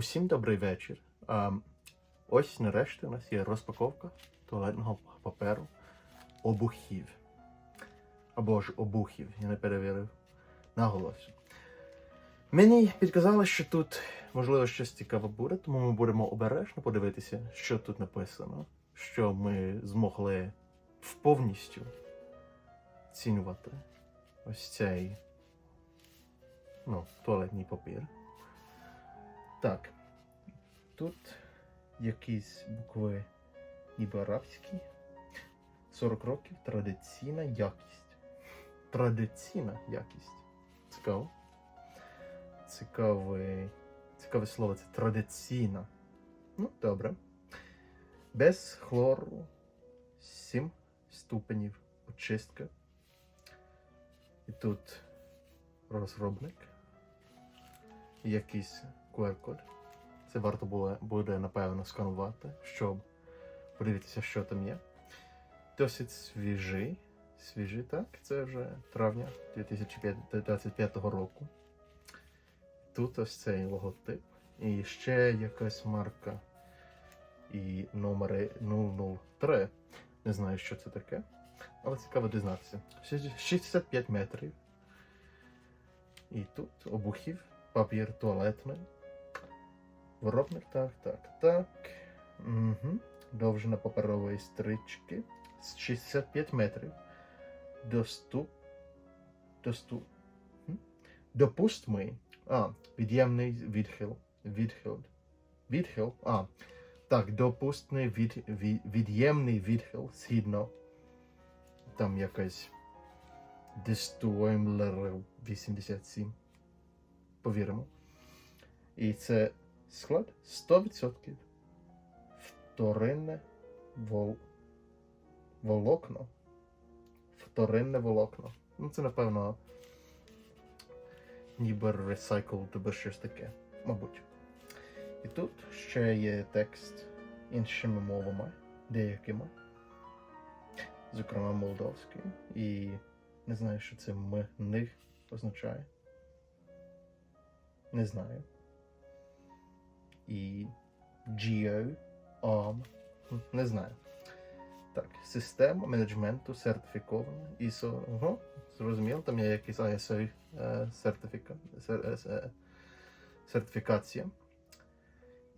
Усім добрий вечір. А, ось нарешті у нас є розпаковка туалетного паперу обухів. Або ж обухів, я не перевірив наголос. Мені підказали, що тут можливо щось цікаве буде, тому ми будемо обережно подивитися, що тут написано, що ми змогли повністю цінувати ось цей ну, туалетний папір. Так. Тут якісь букви ніби арабські. 40 років традиційна якість. Традиційна якість. Цікаво. Цікаве, цікаве слово це традиційна. Ну, добре. Без хлору 7 ступенів очистки. І тут розробник. Якийсь QR-код. Це варто було, буде, напевно, сканувати, щоб подивитися, що там є. Досить свіжий. Свіжий, так, це вже травня 2025 року. Тут ось цей логотип. І ще якась марка і номери 003. Не знаю, що це таке, але цікаво дізнатися. 65 метрів. І тут обухів, папір туалетний. Виробник, так, так, так. Угу. Довжина паперової стрічки з 65 метрів. Доступ. Доступ. Допустимий. А, від'ємний відхил. Відхил. Відхил. А. Так, допустний від, від, від'ємний відхил згідно. Там якась Дестуемлер 87. Повіримо. І це склад 100% вторинне вол... волокно. Вторинне волокно. Ну, це, напевно, ніби recycled або щось таке, мабуть. І тут ще є текст іншими мовами, деякими, зокрема молдовською. І не знаю, що це ми них означає. Не знаю і Geo, ARM, не знаю. Так, система менеджменту сертифікована. ISO, ого, зрозуміло, там є якийсь ISO е, сертифіка, сер, е, е, сертифікація.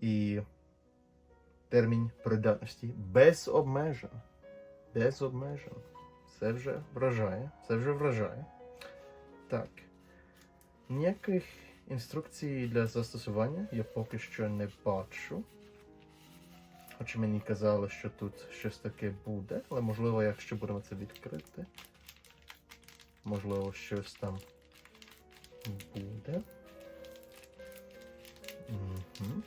І термін придатності без обмежень. Без обмежень. Це вже вражає. Це вже вражає. Так. Ніяких Інструкції для застосування я поки що не бачу. Хоча мені казали, що тут щось таке буде, але можливо, якщо будемо це відкрити, можливо, щось там буде. Угу.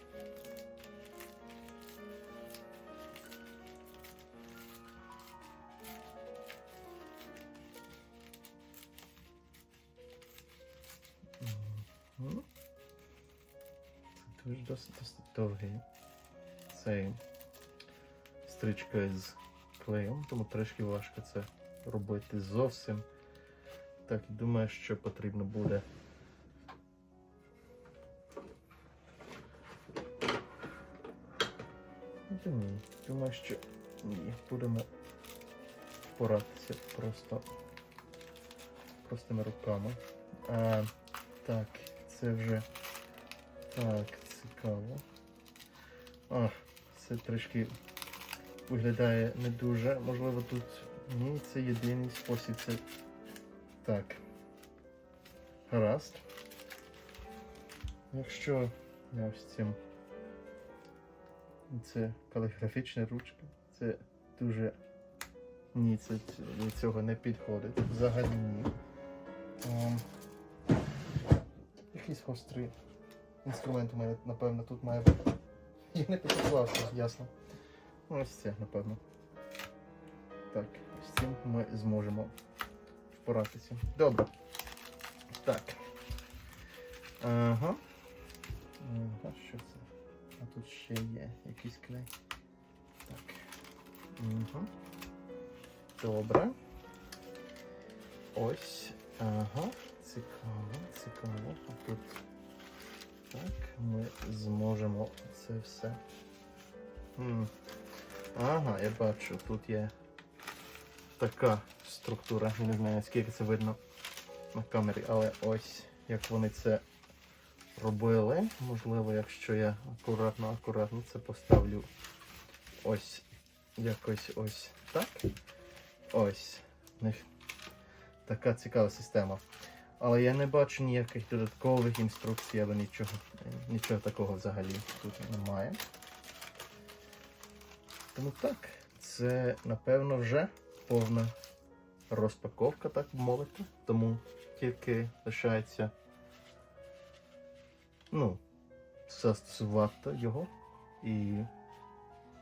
Дуже досить, досить довгий цей стрічка з клеєм, тому трішки важко це робити зовсім. Так, думаю, що потрібно буде. Ні, думаю, що ні, будемо поратися просто простими руками. А, так, це вже так, цікаво. Ах, це трішки виглядає не дуже. Можливо, тут ні, це єдиний спосіб. Це так. Гаразд. Якщо я ось цим це каліграфічна ручка, це дуже ні, це до цього не підходить. Взагалі ні. Ем, Якийсь гострий інструмент у мене, напевно, тут має бути. Я не підклався, ясно. Ну, ось це, напевно. Так, з цим ми зможемо впоратися. Добре. Так. Ага. Ага, що це? А тут ще є якийсь клей. Так. Угу. Добре. Ось. Ага. Цікаво, цікаво. Тут Так, ми зможемо це все. Ага, я бачу, тут є така структура. Не знаю, скільки це видно на камері, але ось як вони це робили. Можливо, якщо я акуратно, акуратно це поставлю ось якось ось так. Ось. В них така цікава система. Але я не бачу ніяких додаткових інструкцій або нічого. Нічого такого взагалі тут немає. Тому так, це напевно вже повна розпаковка, так би мовити. Тому тільки лишається ну, застосувати його. І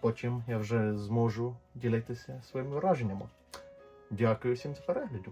потім я вже зможу ділитися своїми враженнями. Дякую всім за перегляд.